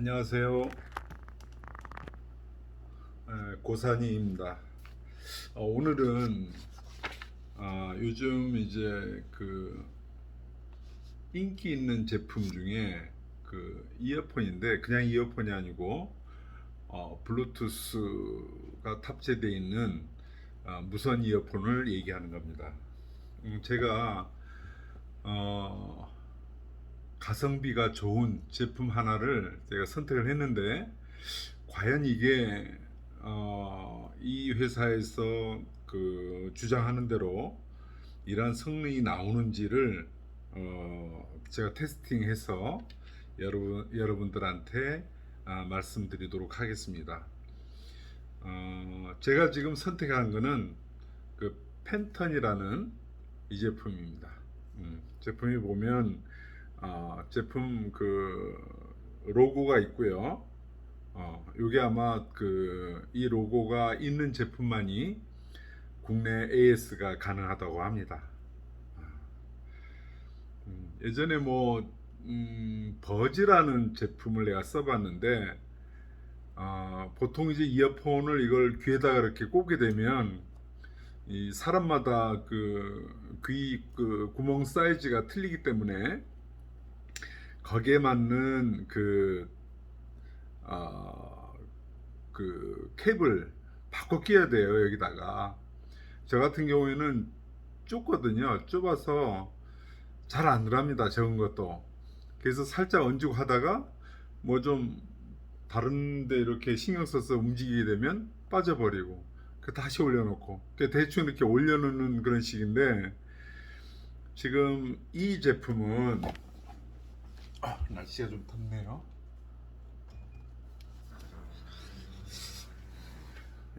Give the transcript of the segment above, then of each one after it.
안녕하세요. 에, 고산이입니다. 어, 오늘은 아, 요즘 이제 그 인기 있는 제품 중에 그 이어폰인데 그냥 이어폰이 아니고 어, 블루투스가 탑재되어 있는 어, 무선 이어폰을 얘기하는 겁니다. 음, 제가 어, 가성비가 좋은 제품 하나를 제가 선택을 했는데 과연 이게 어, 이 회사에서 그 주장하는 대로 이러한 성능이 나오는지를 어, 제가 테스팅해서 여러분 여러분들한테 아, 말씀드리도록 하겠습니다. 어, 제가 지금 선택한 거는 그 펜턴이라는 이 제품입니다. 음, 제품이 보면 어, 제품 그 로고가 있고요. 어, 요게 아마 그 이 로고가 있는 제품만이 국내 AS가 가능하다고 합니다. 음, 예전에 뭐 음, 버즈라는 제품을 내가 써봤는데 어, 보통 이제 이어폰을 이걸 귀에다가 이렇게 꽂게 되면 이 사람마다 그 귀 그 구멍 사이즈가 틀리기 때문에 거기에 맞는 그, 어, 그 캡을 바꿔 끼워야 돼요, 여기다가. 저 같은 경우에는 좁거든요. 좁아서 잘 안 들어갑니다, 적은 것도. 그래서 살짝 얹고 하다가 뭐 좀 다른데 이렇게 신경 써서 움직이게 되면 빠져버리고 그 다시 올려놓고 그 대충 이렇게 올려놓는 그런 식인데 지금 이 제품은 아, 날씨가 좀 덥네요.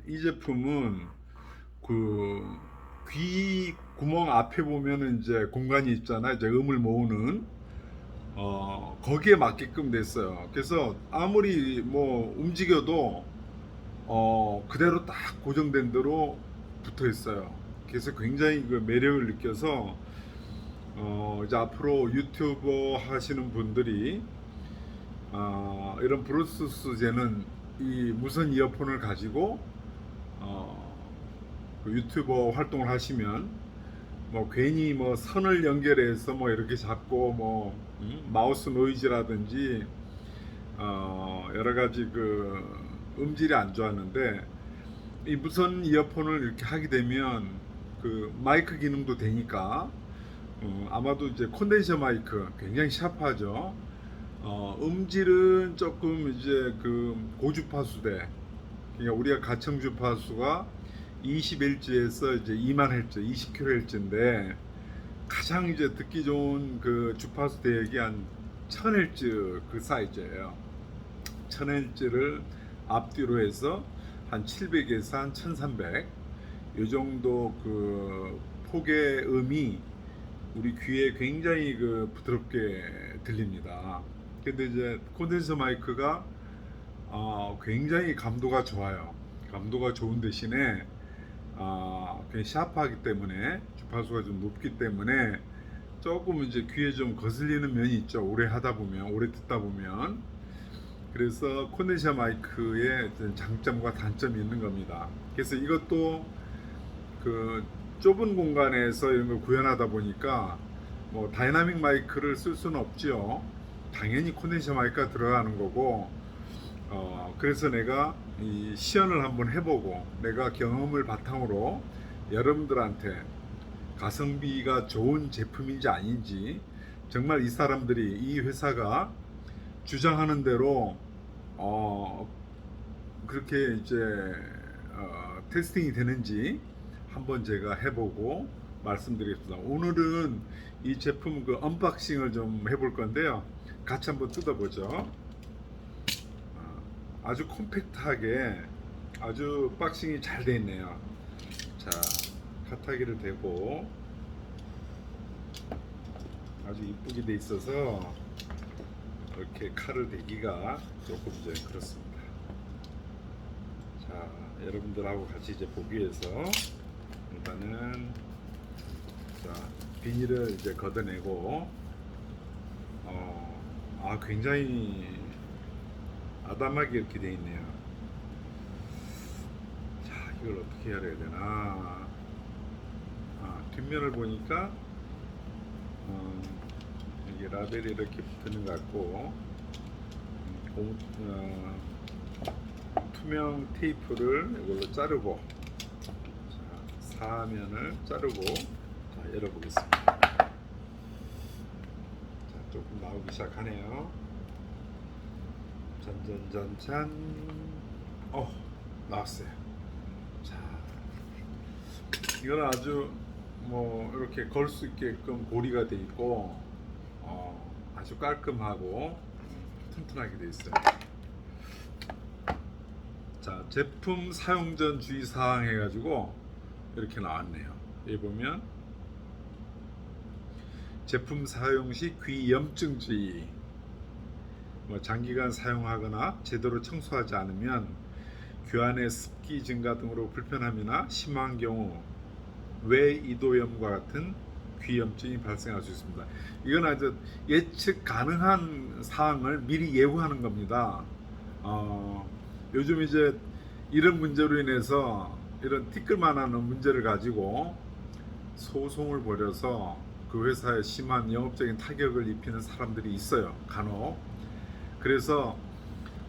이 제품은 그 귀 구멍 앞에 보면은 이제 공간이 있잖아요. 이제 음을 모으는 어 거기에 맞게끔 됐어요. 그래서 아무리 뭐 움직여도 어 그대로 딱 고정된 대로 붙어 있어요. 그래서 굉장히 그 매력을 느껴서 어, 이제 앞으로 유튜버 하시는 분들이 어, 이런 브루스스제는 이 무선 이어폰을 가지고 어, 그 유튜버 활동을 하시면 뭐 괜히 뭐 선을 연결해서 뭐 이렇게 잡고 뭐 음, 마우스 노이즈라든지 어, 여러 가지 그 음질이 안 좋았는데 이 무선 이어폰을 이렇게 하게 되면 그 마이크 기능도 되니까 어, 아마도 이제 콘덴서 마이크 굉장히 샤프하죠. 어, 음질은 조금 이제 그 고주파수대, 그러니까 우리가 가청 주파수가 21Hz에서 이제 2만 Hz, 20kHz인데 가장 이제 듣기 좋은 그 주파수 대역이 한 1000Hz 그 사이즈예요. 1000Hz를 앞뒤로 해서 한 700에서 한 1300. 이 정도 그 폭의 음이 우리 귀에 굉장히 그 부드럽게 들립니다. 근데 이제 콘덴서 마이크가 어, 굉장히 감도가 좋아요. 감도가 좋은 대신에 어, 굉장히 샤프하기 때문에 주파수가 좀 높기 때문에 조금 이제 귀에 좀 거슬리는 면이 있죠. 오래 하다 보면, 오래 듣다 보면. 그래서 콘덴서 마이크의 장점과 단점이 있는 겁니다. 그래서 이것도 그 좁은 공간에서 이런 걸 구현하다 보니까 뭐 다이나믹 마이크를 쓸 수는 없지요. 당연히 콘덴서 마이크가 들어가는 거고 어 그래서 내가 이 시연을 한번 해보고 내가 경험을 바탕으로 여러분들한테 가성비가 좋은 제품인지 아닌지 정말 이 사람들이 이 회사가 주장하는 대로 어 그렇게 이제 어, 테스팅이 되는지 한번 제가 해보고 말씀드리겠습니다. 오늘은 이 제품 그 언박싱을 좀 해볼 건데요. 같이 한번 뜯어보죠. 어, 아주 컴팩트하게 아주 박싱이 잘 돼 있네요. 자, 카타기를 대고 아주 이쁘게 돼 있어서 이렇게 칼을 대기가 조금 이제 그렇습니다. 자, 여러분들하고 같이 이제 보기 위해서 일단은 자 비닐을 이제 걷어내고 어, 아 굉장히 아담하게 이렇게 돼 있네요. 자, 이걸 어떻게 해야 되나? 아, 뒷면을 보니까 어, 이게 라벨이 이렇게 붙는 것 같고 음, 고무, 어, 투명 테이프를 이걸로 자르고 자, 사면을 자르고 자, 열어보겠습니다. 자, 조금 나오기 시작하네요. 잔잔잔잔. 어, 나왔어요. 자, 이건 아주 뭐 이렇게 걸 수 있게끔 고리가 돼 있고 어, 아주 깔끔하고 튼튼하게 돼 있어요. 자, 제품 사용 전 주의 사항 해가지고 이렇게 나왔네요. 여기 보면 제품 사용 시 귀염증 주의. 뭐 장기간 사용하거나 제대로 청소하지 않으면 교환의 습기 증가 등으로 불편함이나 심한 경우 외 이도염과 같은 귀염증이 발생할 수 있습니다. 이건 아주 예측 가능한 사항을 미리 예고하는 겁니다. 어, 요즘 이제 이런 문제로 인해서 이런 티끌만한 문제를 가지고 소송을 벌여서 그 회사에 심한 영업적인 타격을 입히는 사람들이 있어요. 간혹. 그래서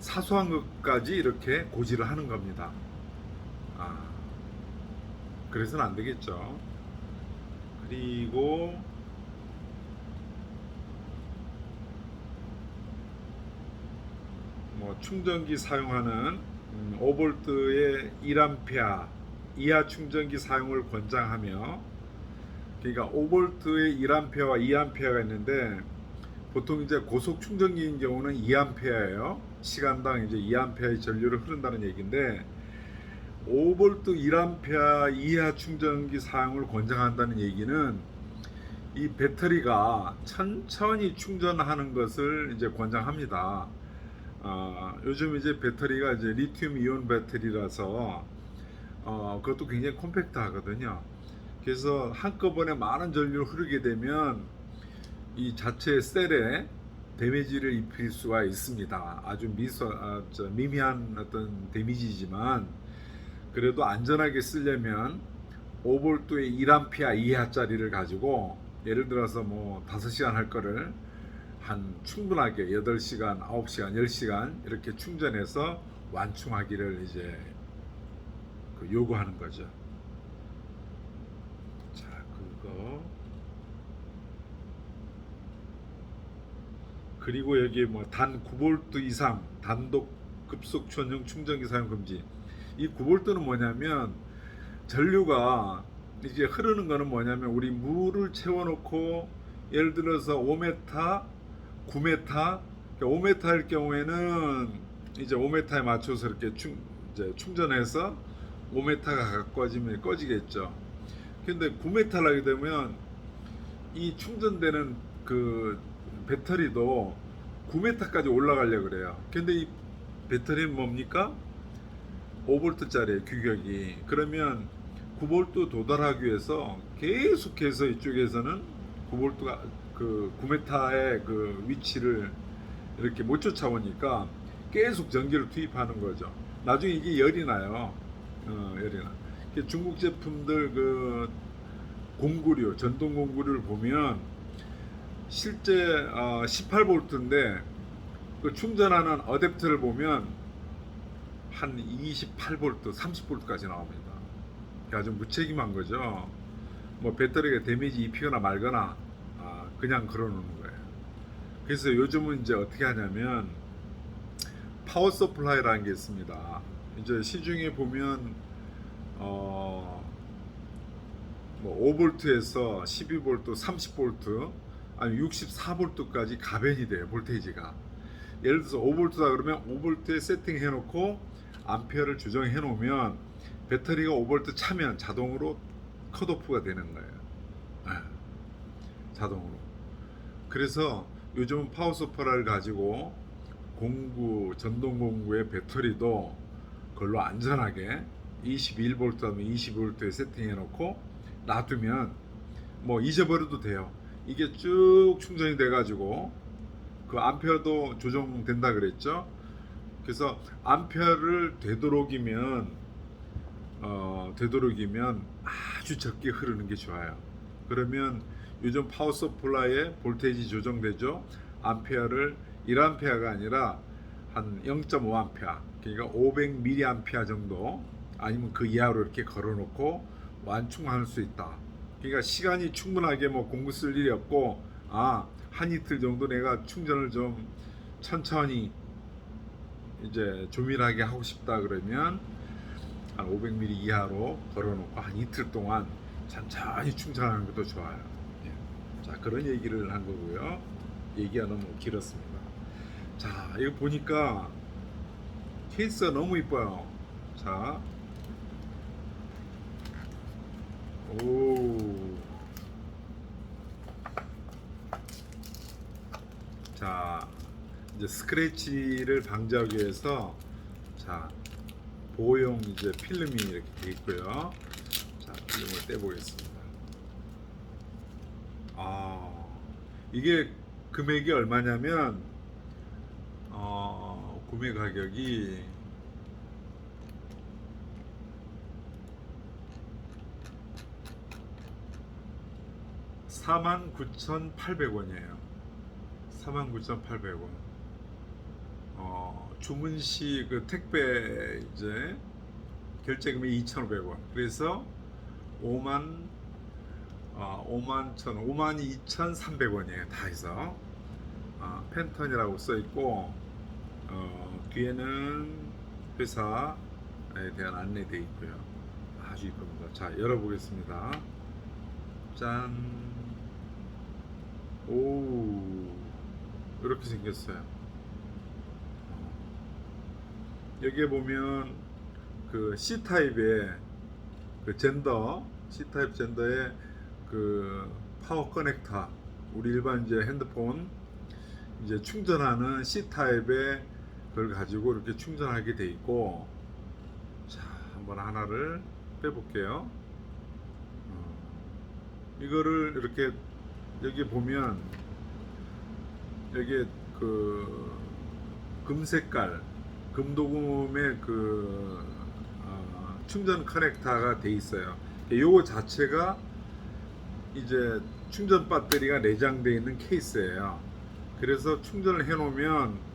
사소한 것까지 이렇게 고지를 하는 겁니다. 아, 그래서는 안 되겠죠. 그리고 뭐 충전기 사용하는 음, 5V의 1A 이하 충전기 사용을 권장하며 그러니까 5V의 1A와 2A가 있는데 보통 이제 고속 충전기인 경우는 2A예요. 시간당 이제 2A의 전류를 흐른다는 얘기인데 5V 1A 이하 충전기 사용을 권장한다는 얘기는 이 배터리가 천천히 충전하는 것을 이제 권장합니다. 어, 요즘 이제 배터리가 이제 리튬 이온 배터리라서 어, 그것도 굉장히 컴팩트하거든요. 그래서 한꺼번에 많은 전류를 흐르게 되면 이 자체 셀에 데미지를 입힐 수가 있습니다. 아주 미소, 아, 저, 미미한 어떤 데미지지만 그래도 안전하게 쓰려면 5V의 1A 이하짜리를 가지고 예를 들어서 뭐 5시간 할 거를 한 충분하게 8시간, 9시간, 10시간 이렇게 충전해서 완충하기를 이제 그 요구하는 거죠. 자, 그거 그리고 여기 뭐단 9V 이상 단독 급속 전용 충전기 사용 금지. 이 9V는 뭐냐면 전류가 이제 흐르는 거는 뭐냐면 우리 물을 채워놓고 예를 들어서 5m, 9m, 5m일 경우에는 이제 5m에 맞춰서 이렇게 충, 이제 충전해서 5m가 가까워지면 꺼지겠죠. 근데 9m를 하게 되면 이 충전되는 그 배터리도 9m까지 올라가려 그래요. 근데 이 배터리는 뭡니까? 5V짜리 규격이. 그러면 9V 도달하기 위해서 계속해서 이쪽에서는 9V가 그 9m의 그 위치를 이렇게 못 쫓아오니까 계속 전기를 투입하는 거죠. 나중에 이게 열이 나요. 어, 열이 나. 이렇게 중국 제품들 그 공구류, 전동 공구류를 보면 실제 어, 18V인데 그 충전하는 어댑터를 보면 한 28V, 30V까지 나옵니다. 아주 무책임한 거죠. 뭐 배터리가 데미지 입히거나 말거나 아, 그냥 걸어놓는 거예요. 그래서 요즘은 이제 어떻게 하냐면 파워 서플라이라는 게 있습니다. 이제 시중에 보면 어, 뭐 5V에서 12V, 30V, 아니 64V까지 가변이 돼요 볼테이지가. 예를 들어서 5V다 그러면 5V에 세팅해 놓고 암페어를 조정해 놓으면 배터리가 5V 차면 자동으로 컷오프가 되는 거예요. 네. 자동으로. 그래서 요즘은 파워서퍼를 가지고 공구, 전동 공구의 배터리도 그 걸로 안전하게 21V 하면 20V에 세팅해 놓고 놔두면 뭐 잊어버려도 돼요. 이게 쭉 충전이 돼 가지고 그 암페어도 조정된다 그랬죠. 그래서 암페어를 되도록이면 어, 되도록이면 아주 적게 흐르는 게 좋아요. 그러면 요즘 파워 서플라이의 볼테이지 조정되죠. 암페어를 1암페어가 아니라 한 0.5암페어 그러니까 500mAh 정도 아니면 그 이하로 이렇게 걸어놓고 완충할 수 있다. 그러니까 시간이 충분하게 뭐 공부 쓸 일이 없고 아 한 이틀 정도 내가 충전을 좀 천천히 이제 조밀하게 하고 싶다 그러면 한 500ml 이하로 걸어놓고 한 이틀 동안 천천히 충전하는 것도 좋아요. 예. 자 그런 얘기를 한 거고요. 얘기가 너무 길었습니다. 자 이거 보니까 케이스가 너무 이뻐요. 자, 오, 자 이제 스크래치를 방지하기 위해서 자 보호용 이제 필름이 이렇게 돼 있고요. 자 필름을 떼 보겠습니다. 아 이게 금액이 얼마냐면 어, 구매 가격이 사만 9,800원이에요. 49,800원. 어, 주문 시 그 택배 이제 결제금이 2,500원. 그래서 5만 어, 5만 1,000, 5만 2,300원이에요. 다 해서. 아, 팬턴이라고 써 있고 어, 뒤에는 회사에 대한 안내돼 있고요. 아주 이쁩니다. 자, 열어보겠습니다. 짠. 오. 이렇게 생겼어요. 여기에 보면 그 C 타입의 그 젠더 C 타입 젠더의 그 파워 커넥터 우리 일반 이제 핸드폰 이제 충전하는 C 타입의 그 걸 가지고 이렇게 충전하게 돼 있고 자 한번 하나를 빼볼게요. 어, 이거를 이렇게 여기 보면 여기 그 금색깔 금도금의 그 어, 충전 커넥터가 돼 있어요. 요거 자체가 이제 충전 배터리가 내장되어 있는 케이스예요. 그래서 충전을 해 놓으면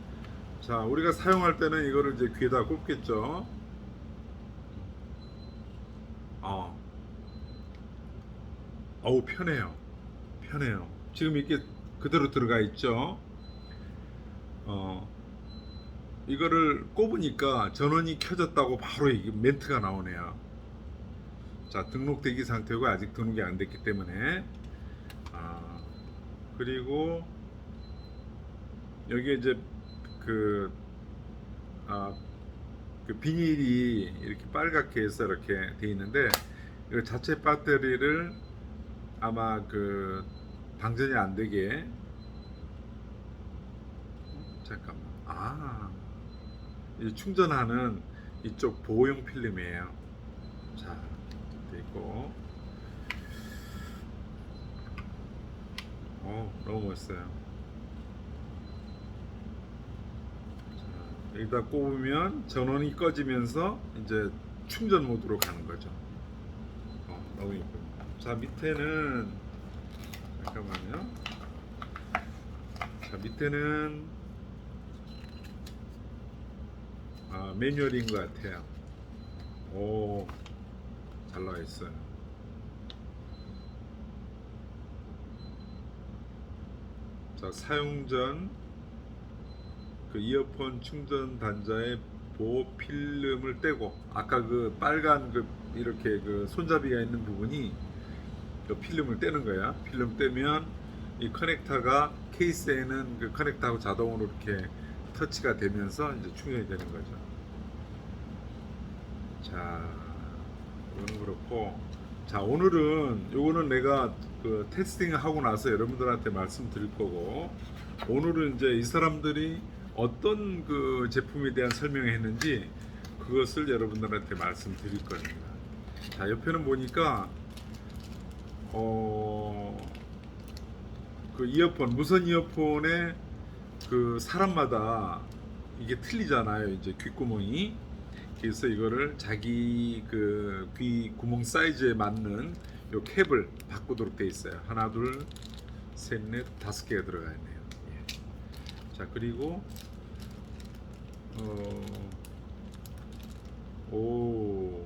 자 우리가 사용할 때는 이거를 이제 귀에다 꼽겠죠. 어. 어우 편해요. 편해요. 지금 이렇게 그대로 들어가 있죠. 어. 이거를 꼽으니까 전원이 켜졌다고 바로 이게 멘트가 나오네요. 자 등록대기 상태고 아직 등록이 안 됐기 때문에 아 그리고 여기에 이제 그 아, 그 비닐이 이렇게 빨갛게 해서 이렇게 돼 있는데 이 자체 배터리를 아마 그 방전이 안 되게 잠깐만 아이 충전하는 이쪽 보호용 필름이에요. 자, 돼 있고. 어, 너무 멋있어요. 자, 여기다 꼽으면 전원이 꺼지면서 이제 충전 모드로 가는 거죠. 어, 너무 예쁩니다. 자, 밑에는 잠깐만요. 자, 밑에는 아, 매뉴얼인 것 같아요. 오, 잘 나와 있어요. 자, 사용 전 그 이어폰 충전 단자의 보호 필름을 떼고 아까 그 빨간 그 이렇게 그 손잡이가 있는 부분이 그 필름을 떼는 거야. 필름 떼면 이 커넥터가 케이스에는 그 커넥터하고 자동으로 이렇게 터치가 되면서 이제 충전이 되는 거죠. 자, 이거는 그렇고, 자 오늘은 요거는 내가 그 테스팅 하고 나서 여러분들한테 말씀드릴 거고, 오늘은 이제 이 사람들이 어떤 그 제품에 대한 설명을 했는지 그것을 여러분들한테 말씀드릴 겁니다. 자 옆에는 보니까 어. 그 이어폰 무선 이어폰에 그 사람마다 이게 틀리잖아요. 이제 귓구멍이. 그래서 이거를 자기 그 귀 구멍 사이즈에 맞는 요 캡을 바꾸도록 돼 있어요. 하나, 둘, 셋, 넷, 다섯 개가 들어가 있네요. 예. 자 그리고 어, 오.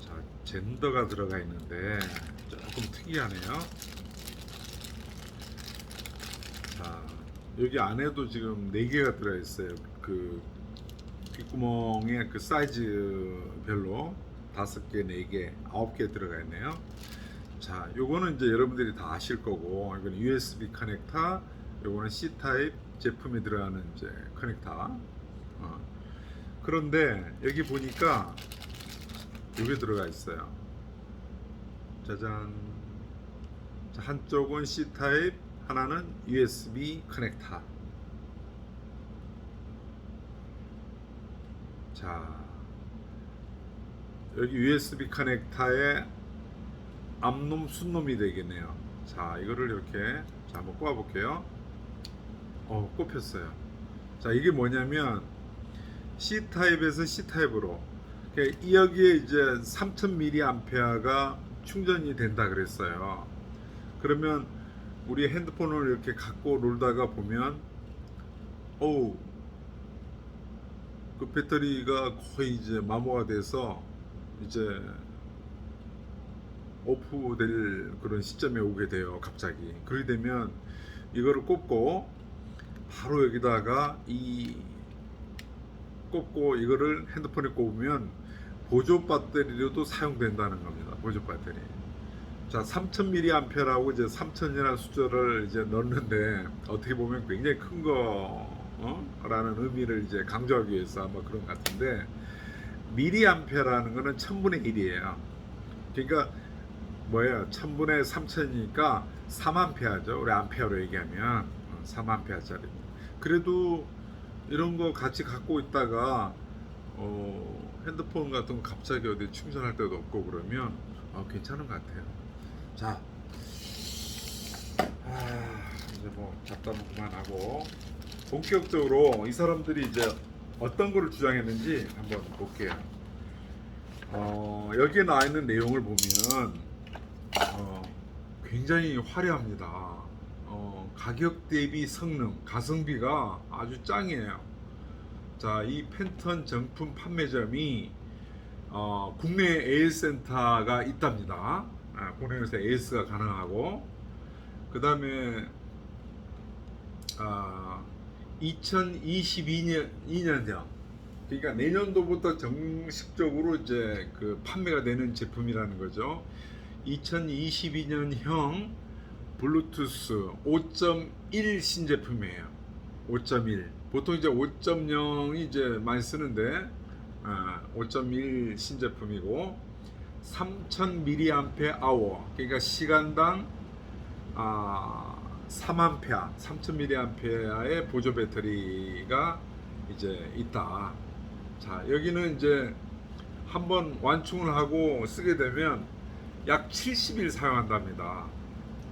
자, 젠더가 들어가 있는데 조금 특이하네요. 자, 여기 안에도 지금 네 개가 들어 있어요. 그 귓구멍의 그 사이즈별로 다섯 개, 네 개, 아홉 개 들어가 있네요. 자, 요거는 이제 여러분들이 다 아실 거고, 이건 USB 커넥터, 요거는 C 타입 제품에 들어가는 이제 커넥터. 어. 그런데 여기 보니까 요게 들어가 있어요. 짜잔. 자, 한쪽은 C 타입, 하나는 USB 커넥터. 자, 여기 USB 커넥터에 앞놈 순놈이 되겠네요. 자, 이거를 이렇게 자 한번 꼽아 볼게요. 어, 꼽혔어요. 자, 이게 뭐냐면 C 타입에서 C 타입으로 그러니까 이 여기에 이제 3000mAh가 충전이 된다 그랬어요. 그러면 우리 핸드폰을 이렇게 갖고 놀다가 보면 어우 그 배터리가 거의 이제 마모가 돼서 이제 오프될 그런 시점에 오게 돼요 갑자기. 그렇게 되면 이거를 꼽고 바로 여기다가 이 꼽고 이거를 핸드폰에 꼽으면 보조 배터리로도 사용된다는 겁니다 보조 배터리. 자 3000mAh라고 이제 3000이라는 숫자를 이제 넣는데 어떻게 보면 굉장히 큰 거라는 의미를 이제 강조하기 위해서 아마 그런 것 같은데 미리암페라는 거는 1000분의 1이에요. 그러니까 뭐예요? 1000분의 3000이니까 3암페어죠. 우리 암페어로 얘기하면 3암페어짜리. 그래도 이런 거 같이 갖고 있다가 어, 핸드폰 같은 거 갑자기 어디 충전할 때도 없고 그러면 어, 괜찮은 것 같아요. 자, 아, 이제 뭐 잡담 그만하고 본격적으로 이 사람들이 이제 어떤 거를 주장했는지 한번 볼게요. 어, 여기에 나와 있는 내용을 보면 어, 굉장히 화려합니다. 어, 가격 대비 성능, 가성비가 아주 짱이에요. 자, 이 팬턴 정품 판매점이 어, 국내 AS 센터가 있답니다. 아, 국내에서 AS가 가능하고 그 다음에 아, 2022년 2년형 그러니까 내년도부터 정식적으로 이제 그 판매가 되는 제품이라는 거죠. 2022년형 블루투스 5.1 신제품이에요. 5.1 보통 이제 5.0이 이제 많이 쓰는데 아, 5.1 신제품이고 3000mAh 그러니까 시간당 아, 3A 3000mAh의 보조 배터리가 이제 있다. 자 여기는 이제 한번 완충을 하고 쓰게 되면 약 70일 사용한답니다.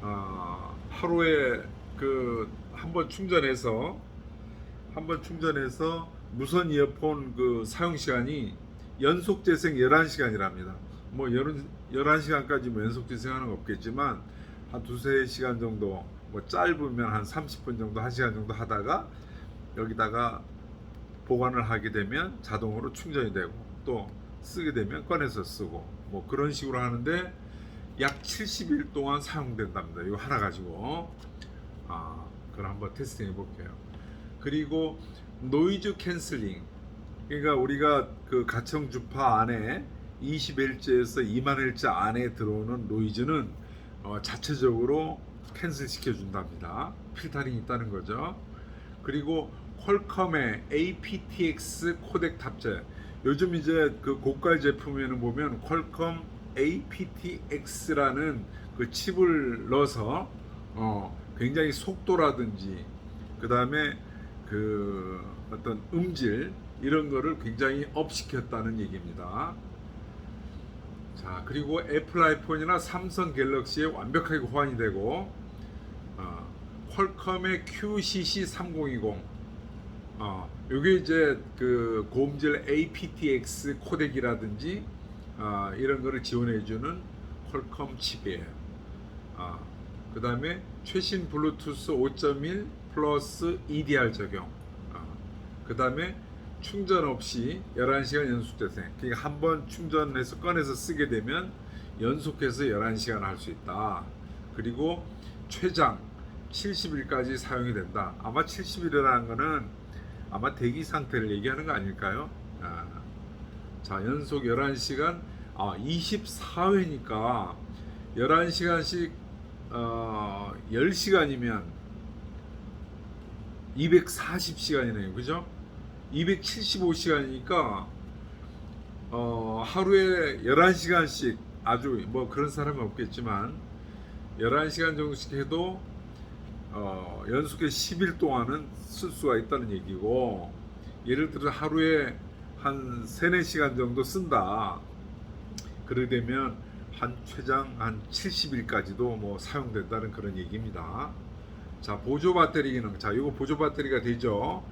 아, 하루에 그 한 번 충전해서 한 번 충전해서 무선 이어폰 그 사용 시간이 연속 재생 11시간이랍니다. 뭐 11시간까지 뭐 연속 재생하는 거 없겠지만 한 두세 시간 정도 뭐 짧으면 한 30분 정도 1시간 정도 하다가 여기다가 보관을 하게 되면 자동으로 충전이 되고 또 쓰게 되면 꺼내서 쓰고 뭐 그런 식으로 하는데 약 70일 동안 사용된답니다. 이거 하나 가지고 아 그걸 한번 테스팅 해 볼게요. 그리고 노이즈 캔슬링 그러니까 우리가 그 가청 주파 안에 20Hz에서 2만 Hz 안에 들어오는 노이즈는 어, 자체적으로 캔슬 시켜준답니다. 필터링이 있다는 거죠. 그리고 퀄컴의 aptX 코덱 탑재. 요즘 이제 그 고가 제품에는 보면 퀄컴 aptX라는 그 칩을 넣어서 어, 굉장히 속도라든지 그 다음에 그 어떤 음질 이런 거를 굉장히 업 시켰다는 얘기입니다. 자자 그리고 애플 아이폰이나 삼성 갤럭시에 완벽하게 호환이 되고 어, 퀄컴의 QCC 3020 어, 요게 이제 그 고음질 aptX 코덱이라든지 어, 이런 거를 지원해주는 퀄컴 칩이에요. 어, 그 다음에 최신 블루투스 5.1 플러스 EDR 적용. 어, 그 다음에 충전 없이 11시간 연속 재생. 그러니까 한 번 충전해서 꺼내서 쓰게 되면 연속해서 11시간 할 수 있다. 그리고 최장 70일까지 사용이 된다. 아마 70일이라는 거는 아마 대기 상태를 얘기하는 거 아닐까요? 아, 자, 연속 11시간, 아, 24회니까 11시간씩 어, 10시간이면 240시간이네요. 그죠? 275시간이니까 어, 하루에 11시간씩 아주 뭐 그런 사람은 없겠지만 11시간 정도씩 해도 어, 연속해 10일 동안은 쓸 수가 있다는 얘기고 예를 들어 하루에 한 3, 4시간 정도 쓴다. 그러게 되면 한 최장 한 70일까지도 뭐 사용된다는 그런 얘기입니다. 자, 보조 배터리 기능. 자, 이거 보조 배터리가 되죠.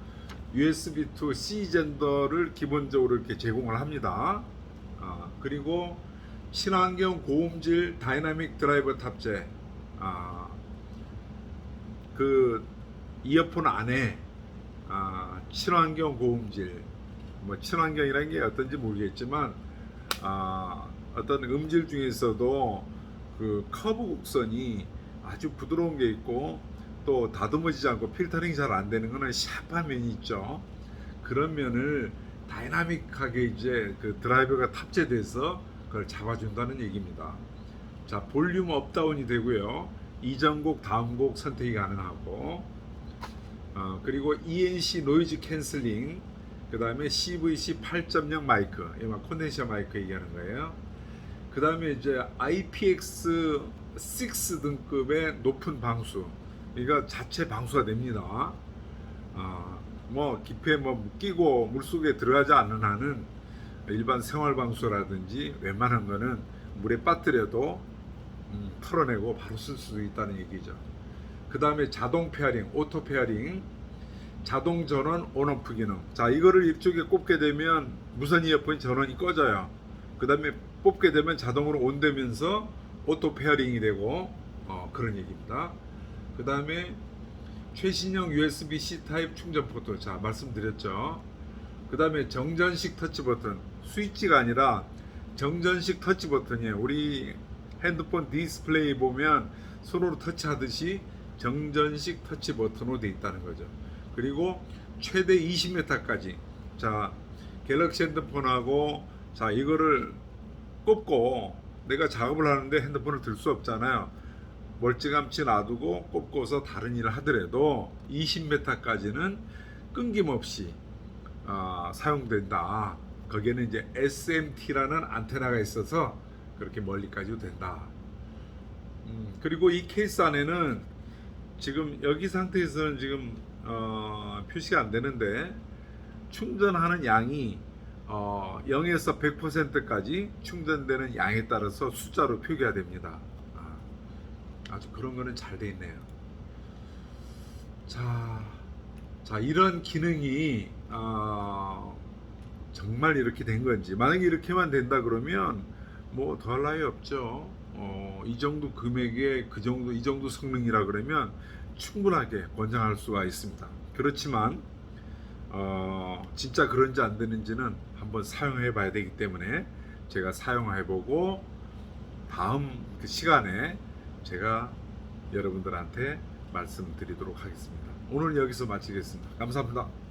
USB to C 젠더를 기본적으로 이렇게 제공을 합니다. 아, 그리고 친환경 고음질 다이나믹 드라이버 탑재. 아, 그 이어폰 안에 아, 친환경 고음질 뭐 친환경이라는 게 어떤지 모르겠지만 아, 어떤 음질 중에서도 그 커브 곡선이 아주 부드러운 게 있고 또 다듬어지지 않고 필터링이 잘안 되는 거는 샤프한 면이 있죠. 그런 면을 다이나믹하게 이제 그 드라이버가 탑재돼서 그걸 잡아준다는 얘기입니다. 자 볼륨 업다운이 되고요. 이전곡 다음곡 선택이 가능하고 어, 그리고 ENC 노이즈 캔슬링 그 다음에 CVC 8.0 마이크 이마 콘덴셔 마이크 얘기하는 거예요. 그 다음에 이제 IPX6 등급의 높은 방수 이거 자체 방수가 됩니다. 아, 뭐 깊게 뭐 끼고 물 속에 들어가지 않는 한은 일반 생활 방수라든지 웬만한 거는 물에 빠뜨려도 음, 털어내고 바로 쓸 수 있다는 얘기죠. 그 다음에 자동 페어링, 오토 페어링, 자동 전원 온오프 기능. 자, 이거를 이쪽에 꼽게 되면 무선 이어폰 전원이 꺼져요. 그 다음에 뽑게 되면 자동으로 온되면서 오토 페어링이 되고 어, 그런 얘기입니다. 그 다음에 최신형 USB-C 타입 충전 포트. 자, 말씀드렸죠. 그 다음에 정전식 터치 버튼. 스위치가 아니라 정전식 터치 버튼이에요. 우리 핸드폰 디스플레이 보면 손으로 터치하듯이 정전식 터치 버튼으로 되어 있다는 거죠. 그리고 최대 20m까지. 자, 갤럭시 핸드폰하고 자, 이거를 꼽고 내가 작업을 하는데 핸드폰을 들 수 없잖아요. 멀찌감치 놔두고 꼽고서 다른 일을 하더라도 20m까지는 끊김없이 아, 사용된다. 거기에는 이제 SMT라는 안테나가 있어서 그렇게 멀리까지도 된다. 음, 그리고 이 케이스 안에는 지금 여기 상태에서는 지금 어, 표시가 안 되는데 충전하는 양이 어, 0에서 100%까지 충전되는 양에 따라서 숫자로 표기가 됩니다. 아, 아주 그런 거는 잘 돼 있네요. 자, 자 이런 기능이 어, 정말 이렇게 된 건지 만약에 이렇게만 된다 그러면 뭐 더할 나위 없죠. 어, 이 정도 금액에 그 정도 이 정도 성능이라 그러면 충분하게 권장할 수가 있습니다. 그렇지만 어, 진짜 그런지 안 되는지는 한번 사용해 봐야 되기 때문에 제가 사용해 보고 다음 그 시간에 제가 여러분들한테 말씀드리도록 하겠습니다. 오늘 여기서 마치겠습니다. 감사합니다.